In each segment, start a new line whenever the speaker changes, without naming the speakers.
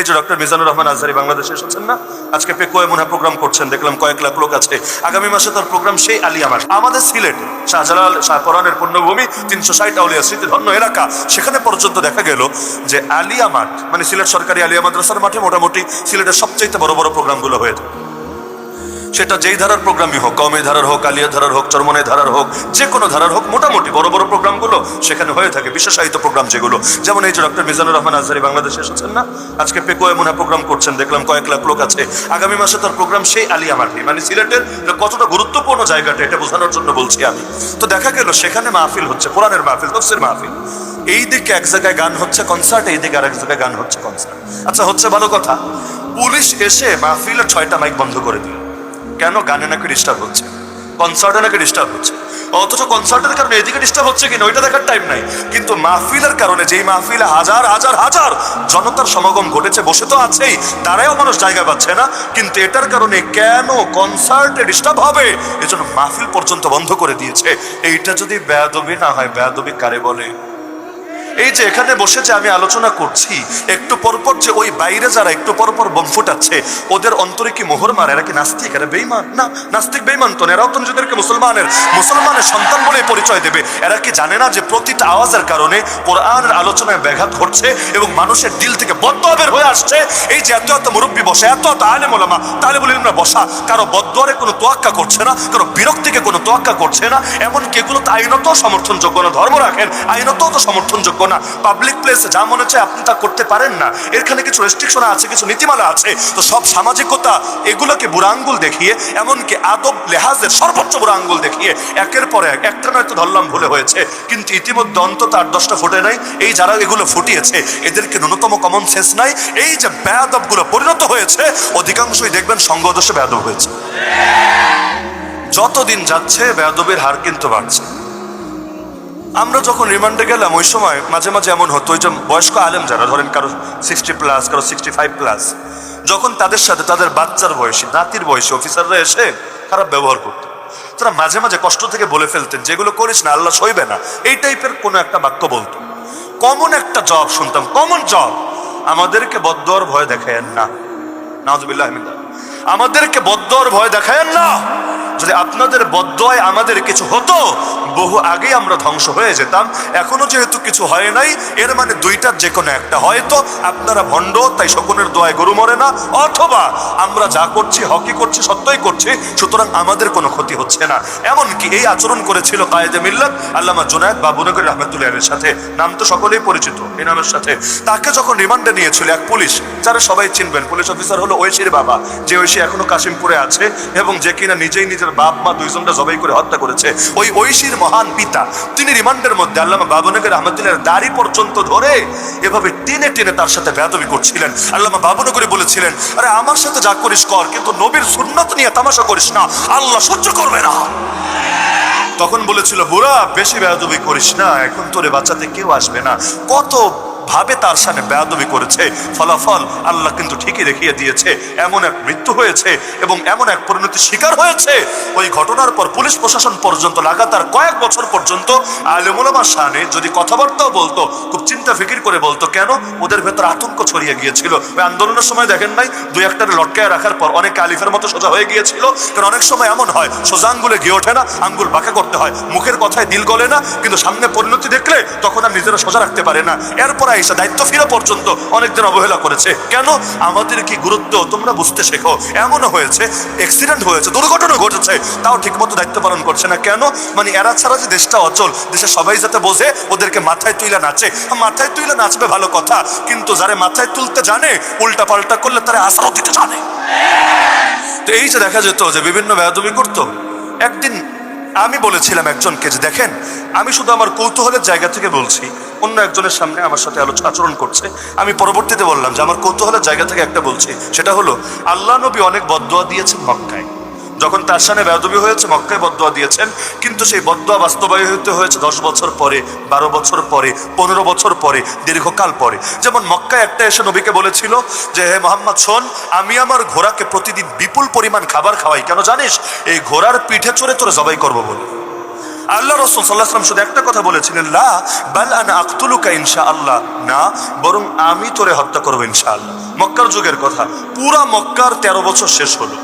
এই যে ডক্টর মিজানুর রহমান আজহারি বাংলাদেশে এসেছেন না? আজকে পেকোয় মনে প্রোগ্রাম করছেন, দেখলাম কয়েক লাখ লোক আছে আগামী মাসে তার প্রোগ্রাম সেই আলিয়া মাস আমাদের সিলেট শাহজালাল শাহপরানের পূর্ণভূমি, তিনশো ষাট আউলিয়া স্মৃতিধন্য এলাকা, সেখানে পর্যন্ত দেখা গেল যে আলিয়া মাঠ মানে সিলেট সরকারি আলিয়া মাদ্রাসার মাঠে মোটামুটি সিলেটের সবচেয়ে বড় বড় প্রোগ্রামগুলো হয়ে থাকে। সেটা যেই ধারার প্রোগ্রামই হোক কমে ধারার হোক, আলিয়া ধারার হোক, চরমনে ধারার হোক, যে কোনো ধারার হোক, মোটামুটি বড় বড় প্রোগ্রামগুলো সেখানে হয়ে থাকে, বিশেষায়িত প্রোগ্রাম যেগুলো। যেমন এই যে ডক্টর মিজানুর রহমান আজহারি বাংলাদেশে এসেছেন না? আজকে পেকোয় মনে প্রোগ্রাম করছেন, দেখলাম কয়েক লাখ লোক আছে। আগামী মাসে তার প্রোগ্রাম সেই আলিয়া মাঠে মানে সিলেটের কতটা গুরুত্বপূর্ণ জায়গাটা, এটা বোঝানোর জন্য বলছি আমি। তো দেখা গেল, সেখানে মাহফিল হচ্ছে, কোরআনের মাহফিল, তফসির মাহফিল। এই দিকে এক জায়গায় গান হচ্ছে কনসার্ট এই দিকে আরেক জায়গায় গান হচ্ছে কনসার্ট আচ্ছা হচ্ছে ভালো কথা। পুলিশ এসে মাহফিলের ছয়টা মাইক বন্ধ করে দিল। কেন গানে নাকি ডিস্টার্ব হচ্ছে? কনসার্টে নাকি ডিস্টার্ব হচ্ছে? অথচ কনসার্টের কারণে এদিকে ডিস্টার্ব হচ্ছে কিনা, ওইটা দেখার টাইম নাই। কিন্তু মাহফিলের কারণে যেই মাহফিলে হাজার হাজার হাজার জনতার সমাগম ঘটেছে, বসে তো আছেই, তারাও মানুষ জায়গা পাচ্ছে না। কিন্তু এটার কারণে কেন কনসার্টে ডিস্টার্ব হবে? এজন্য মাহফিল পর্যন্ত বন্ধ করে দিয়েছে। এইটা যদি বেয়াদবি না হয়, বেয়াদবি কারে বলে? এই যে এখানে বসে যে আমি আলোচনা করছি, একটু পরপর যে ওই বাইরে যারা একটু পরপর বোম ফুটাচ্ছে, ওদের অন্তরে কি মোহর মার? এরা কি নাস্তিক? এরা বেইমান না, নাস্তিক বেইমান তো এরাও তো নিজেদেরকে মুসলমানের মুসলমানের সন্তান বলে পরিচয় দেবে। এরা কি জানে না যে প্রতিটা আওয়াজের কারণে কোরআনের আলোচনায় ব্যাঘাত ঘটছে এবং মানুষের দিল থেকে বদ্ধ বের হয়ে আসছে? এই যে এত এত মুরব্বী বসে, এত এত আলে মোলামা তাহলে বলি না বসা, কারও বদ্দরে কোনো তোয়াক্কা করছে না, কারও বিরক্তিকে কোনো তোয়াক্কা করছে না, এমনকি এগুলো তো আইনত সমর্থনযোগ্য না। ধর্ম রাখেন, আইনত তো সমর্থনযোগ্য না। পাবলিক প্লেসে যা মনে হচ্ছে আপনি তা করতে পারেন না। এখানে কিছু রেস্ট্রিকশন আছে, কিছু নীতিমালা আছে। তো সব সামাজিকতা, এগুলোকে বুড়া আঙ্গুল দেখিয়ে, এমনকি আদব লেহাজের সর্বোচ্চ বুড়া আঙ্গুল দেখিয়ে, একের পর এক, একটা নয়তো ধরলাম ভুলে হয়েছে। কিন্তু ইতিমধ্যে অন্তত আট দশটা ফুটে নাই। এই যারা এগুলো ফুটিয়েছে, এদেরকে ন্যূনতম কমন সেন্স নাই। এই যে বেয়াদবগুলো পরিণত হয়েছে, অধিকাংশই দেখবেন সঙ্গদোষে বেয়াদব হয়েছে। যতদিন যাচ্ছে, বেয়াদবের হার কিন্তু বাড়ছে। আমরা যখন রিমান্ডে গেলাম, ওই সময় মাঝে মাঝে এমন হতো, ওই যে বয়স্ক আলেম যারা, ধরেন কারও সিক্সটি প্লাস কারও সিক্সটি ফাইভ প্লাস যখন তাদের সাথে তাদের বাচ্চার বয়সী, নাতির বয়সী অফিসাররা এসে খারাপ ব্যবহার করতো। তারা মাঝে মাঝে কষ্ট থেকে বলে ফেলতেন, যেগুলো করিস না, আল্লাহ সইবে না। এই টাইপের কোনো একটা বাক্য বলতো। কমন একটা জব শুনতাম কমন জব আমাদেরকে বদ্দর ভয় দেখায়েন না। নাজবিল্লাহ আমাদেরকে বদ্দর ভয় দেখায়েন না। যদি আপনাদের বদ্দয় আমাদের কিছু হতো, বহু আগে আমরা ধ্বংস হয়ে যেতাম। এখনও যেহেতু কিছু হয় নাই, এর মানে দুইটার যে কোনো একটা। হয়তো আপনারা ভণ্ড, তাই শকুনের দোয়ায় গরু মরে না, অথবা আমরা যা করছি, হকি করছি, সত্যই করছি, সুতরাং আমাদের কোনো ক্ষতি হচ্ছে না। এমনকি এই আচরণ করেছিল কায়েদে মিল্লাত, আল্লামা জুনায়দ বাবুনগর রহমতুল্লাহের সাথে। নাম তো সকলেই পরিচিত এই নামের সাথে। তাকে যখন রিমান্ডে নিয়েছিল এক পুলিশ, যারা সবাই চিনবেন, পুলিশ অফিসার হলো ঐশীর বাবা, যে ঐশী এখনও কাশিমপুরে আছে এবং যে কিনা নিজেই নিজের বাপ মা দুইজনটা জবাই করে হত্যা করেছে। ওই ঐশীর মহান পিতা, তিনি রিমান্ডের মধ্যে আল্লামা বাবুনগর রহমতুল্লাহের দাড়ি পর্যন্ত ধরে এভাবে টেনে টেনে তার সাথে বেয়াদবি করছিলেন। আল্লামা বাবুনগরে বলেছিলেন, আরে আমার সাথে যা করিস কর, কিন্তু নবীর সুন্নত নিয়ে তামাশা করিস না, আল্লাহ সহ্য করবে না। তখন বলেছিল, বুড়া, বেশি বেয়াদবি করিস না, এখন তোরে বাঁচাতে কেউ আসবে না। কত ভাবে তার সামনে বেয়াদবি করেছে। ফলাফল আল্লাহ কিন্তু ঠিকই দেখিয়ে দিয়েছে। এমন এক মৃত্যু হয়েছে এবং এমন এক পরিণতি শিকার হয়েছে। ওই ঘটনার পর পুলিশ প্রশাসন পর্যন্ত লাগাতার কয়েক বছর পর্যন্ত আলেমুলামার সামনে যদি কথাবার্তাও বলতো, খুব চিন্তা ফিকির করে বলতো, কেন ওদের ভেতর আতঙ্ক ছড়িয়ে গিয়েছিল? ওই আন্দোলনের সময় দেখেন নাই, দুই একটা লটকায় রাখার পর অনেক আলিফের মতো সোজা হয়ে গিয়েছিল। কারণ অনেক সময় এমন হয়, সোজা আঙ্গুলে গিয়ে ওঠে না, আঙ্গুল বাঁকা করতে হয়। মুখের কথায় দিল গলে না, কিন্তু সামনে পরিণতি দেখলে তখন আর নিজেরা সোজা রাখতে পারে না। এরপর এসে দায়িত্ব ফিরা পর্যন্ত অনেকদিন অবহেলা করেছে। কেন? আমাদের কি গুরুত্ব? তোমরা বুঝতে শেখো। এমনও হয়েছে অ্যাক্সিডেন্ট হয়েছে, দুর্ঘটনা ঘটেছে, তাও ঠিকমতো দায়িত্ব পালন করছে না। কেন? মানে এরা ছাড়া যে দেশটা অচল, দেশে সবাই যাতে বোঝে, ওদেরকে মাথায় তুইলা নাচে। মাথায় তুইলা নাচবে ভালো কথা, কিন্তু যারা মাথায় তুলতে জানে উল্টা পাল্টা করলে তারা আশাও দিতে জানে। তো এই যে দেখা যেত যে বিভিন্ন বেয়াদবি করতো, একদিন আমি বলেছিলাম একজনকে যে দেখেন, আমি শুধু আমার কৌতূহলের জায়গা থেকে বলছি, অন্য একজনের সামনে আমার সাথে আলোচনা আচরণ করছে। আমি পরবর্তীতে বললাম যে আমার কৌতূহলের জায়গা থেকে একটা বলছি, সেটা হলো, আল্লাহ নবী অনেক বদোয়া দিয়েছেন মক্কায়। যখন তার সামনে বেদবি হয়েছে, মক্কায় বদোয়া দিয়েছেন, কিন্তু সেই বদোয়া বাস্তবায়িত হয়েছে দশ বছর পরে, বারো বছর পরে, পনেরো বছর পরে, দীর্ঘকাল পরে। যেমন মক্কায় একটা এসে নবীকে বলেছিল যে, হে মোহাম্মদ, শোন, আমি আমার ঘোড়াকে প্রতিদিন বিপুল পরিমাণ খাবার খাওয়াই। কেন জানিস? এই ঘোড়ার পিঠে চড়ে তোরে জবাই করব বলে। আল্লাহ রসুল সাল্লাহ সাল্লাম শুধু একটা কথা বলেছিলেন, লা, বাল আনা আক্তুলুকা ইনশা আল্লাহ না, বরং আমি তোরে হত্যা করব ইনশা আল্লাহ মক্কার যুগের কথা। পুরা মক্কার তেরো বছর শেষ হলো।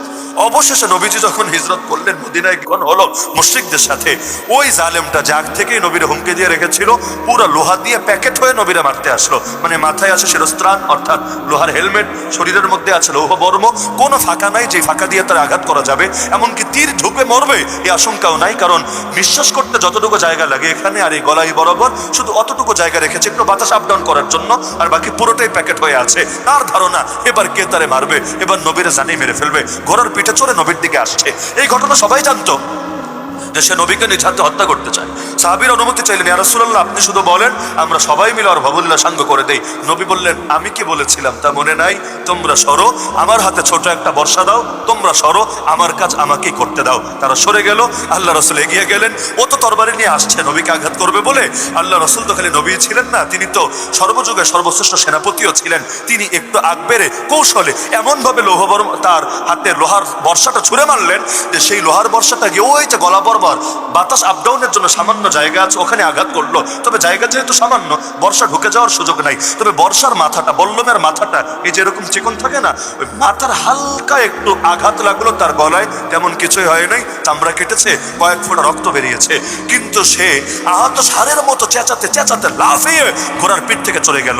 অবশেষে নবীজি যখন হিজরত করলেন, মদিনায় গণ হলো মুশরিকদের সাথে। ওই জালেমটা জাগ থেকেই নবীরে হুমকে দিয়ে রেখেছিল, পুরো লোহা দিয়ে প্যাকেট হয়ে নবীরা মারতে আসলো। মানে মাথায় আছে শিরস্ত্রাণ, অর্থাৎ লোহার হেলমেট, শরীরের মধ্যে আছে লৌহ বর্ম কোনো ফাঁকা নাই যে ফাঁকা দিয়ে তার আঘাত করা যাবে, এমনকি তীর ঢুকে মরবে এই আশঙ্কাও নাই, কারণ বিশ্বাস করতে যতটুকু জায়গা লাগে এখানে, আর এই গলাই বরাবর শুধু অতটুকু জায়গা রেখেছে, একটু বাতাস আপ ডাউন করার জন্য, আর বাকি পুরোটাই প্যাকেট হয়ে আছে। তার ধারণা, এবার কে তারে মারবে? এবার নবীরা জানিয়ে মেরে ফেলবে। ঘোড়ার পিঠে চড়ে নবীর দিকে আসছে। এই ঘটনা সবাই জানতো। সে নবীকে নিজ হাতে হত্যা করতে চায়। সাহাবির অনুমতি চাইলেন, ইয়া রাসূলুল্লাহ, আপনি শুধু বলেন, আমরা সবাই মিলে আর ভবুল্লাহ সাঙ্গ করে দেই। নবী বললেন, আমি কি বলেছিলাম তা মনে নাই? তোমরা সরো, আমার হাতে ছোট একটা বর্ষা দাও, তোমরা সরো, আমার কাজ আমাকেই করতে দাও। তারা সরে গেল, আল্লাহ রসুল এগিয়ে গেলেন। ও তো তরবারি নিয়ে আসছে, নবীকে আঘাত করবে বলে। আল্লাহ রসুল তো খালি নবী ছিলেন না, তিনি তো সর্বযুগে সর্বশ্রেষ্ঠ সেনাপতিও ছিলেন। তিনি একটু আগ বেড়ে কৌশলে এমনভাবে লৌহবর তার হাতে লোহার বর্ষাটা ছুঁড়ে মারলেন যে সেই লোহার বর্ষাটা গিয়ে ওই যে গলা বরাবর বাতাস আপ ডাউনের জন্য সামান্য জায়গা আছে, ওখানে আঘাত করল। তবে জায়গা যেহেতু সামান্য, বর্ষা ঢুকে যাওয়ার সুযোগ নাই। তবে বর্ষার মাথাটা, বল্লমের মাথাটা, এই যেরকম চিকন থাকে না, ওই মাথার হালকা একটু আঘাত লাগল তার গলায়, তেমন কিছুই হয় নাই, চামড়া কেটেছে, কয়েক ফোঁটা রক্ত বেরিয়েছে। কিন্তু সে আহত সারের মতো চেঁচাতে চেঁচাতে লাফিয়ে ঘোড়ার পিঠ থেকে চলে গেল।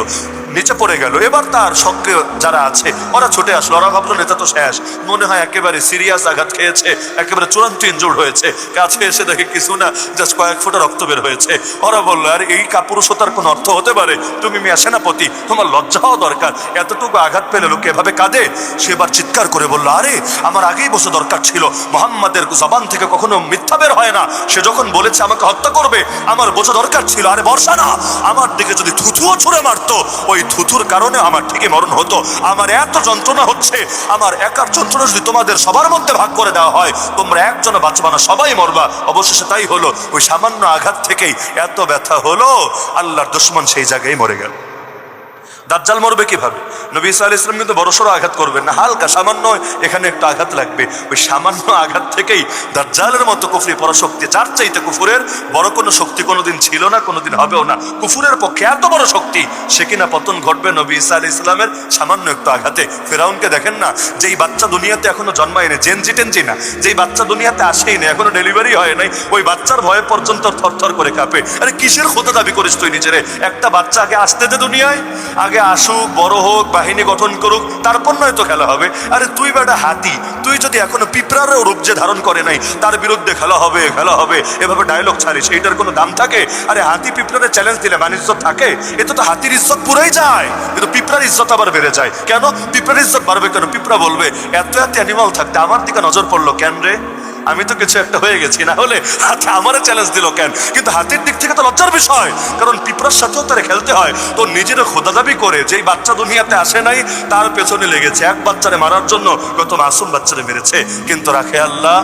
নিচে পড়ে গেল। এবার তার সক্রিয় যারা আছে, ওরা ছুটে আসলো। ওরা ভাবলো, নেতা তো শেষ। মনে হয় একেবারে সিরিয়াস আঘাত খেয়েছে, একেবারে চূড়ান্ত ইনজুর্ড হয়েছে। কাছে এসে দেখে কিছু না জাস্ট কয়েক ফোঁটা রক্ত বের হয়েছে। ওরা বলল, আর, এই কাপুরুষতার কোনো অর্থ হতে পারে? তুমি মিয়া সেনাপতি, তোমার লজ্জা হওয়া দরকার। এতটুকু আঘাত পেলে লোক এভাবে কাঁদে? সে এবার চিৎকার করে বলল, আরে, আমার আগেই বসে দরকার ছিল। মোহাম্মদের জবান থেকে কখনো মিথ্যা বের হয় না। সে যখন বলেছে, আমাকে হত্যা করবে, আমার বোঝা দরকার ছিল। আরে, বর্ষা না, আমার দিকে যদি থুথুও ছুঁড়ে মারতো, ওই থুথুর কারণে আমার ঠিকই মরণ হতো। আমার এত যন্ত্রণা হচ্ছে, আমার একার যন্ত্রণা যদি তোমাদের সবার মধ্যে ভাগ করে দেওয়া হয়, তোমরা একজন বাঁচবা না, সবাই মরবা। অবশেষে তাই হলো, ওই সামান্য আঘাত থেকেই এত ব্যথা হলো, আল্লাহর দুশ্মন সেই জায়গায় মরে গেল। দাজ্জাল মরবে কীভাবে? নবী ইসা আলাইহিস সালাম কিন্তু বড়সড় আঘাত করবেন না। হালকা সামান্য এখানে একটু আঘাত লাগবে। ওই সামান্য আঘাত থেকেই দাজ্জালের মতো কুফরি পরাশক্তি, যার চাইতে কুফুরের বড় কোনো শক্তি কোনোদিন ছিল না, কোনোদিন হবেও না। কুফুরের পক্ষে এত বড় শক্তি, সে কিনা পতন ঘটবে নবী ইসা আলাইহিস সালামের সামান্য একটু আঘাতে। ফেরাউনকে দেখেন না, যেই বাচ্চা দুনিয়াতে এখনও জন্মায়নি জেনজি টেনজি না, যেই বাচ্চা দুনিয়াতে আসেই না এখনও ডেলিভারি হয় নাই, ওই বাচ্চার ভয়ে পর্যন্ত থরথর করে কাঁপে। আরে কিসের খোদা দাবি করিস তুই নিজেরে? একটা বাচ্চা আগে আসতে দে দুনিয়ায়, আগে আসুক বড় হোক, বাহিনী গঠন করুক, তারপর নয় তো খেলা হবে। আরে তুই বেটা হাতি, তুই যদি এখনও পিঁপড়ারও রূপ যে ধারণ করে নাই, তার বিরুদ্ধে খেলা হবে খেলা হবে, এভাবে ডায়লগ ছাড়িস এইটার কোনো দাম থাকে? আরে হাতি পিঁপড়ারে চ্যালেঞ্জ দিলে মান ইজ্জত থাকে? এতে তো হাতির ইজ্জত পুরাই যায়। কিন্তু পিঁপড়ার ইজ্জত আবার বেড়ে যায়। কেন? পিঁপড়ার ইজ্জত বাড়বে কেন? পিঁপড়া বলবে, এত এত অ্যানিমাল থাকতে আমার দিকে নজর পড়ল কেন রে? আমি তো কিছু একটা হয়ে গেছি, না হলে হাতে আমারে চ্যালেঞ্জ দিল কেন? কিন্তু হাতির দিক থেকে তো লজ্জার বিষয়, কারণ পিঁপড়ার সাথেও তারা খেলতে হয়। তো নিজের খোদা দাবি করে, যেই বাচ্চা দুনিয়াতে আসে নাই, তার পেছনে লেগেছে। এক বাচ্চারে মারার জন্য কত মাসুম বাচ্চারে মেরেছে। কিন্তু রাখে আল্লাহ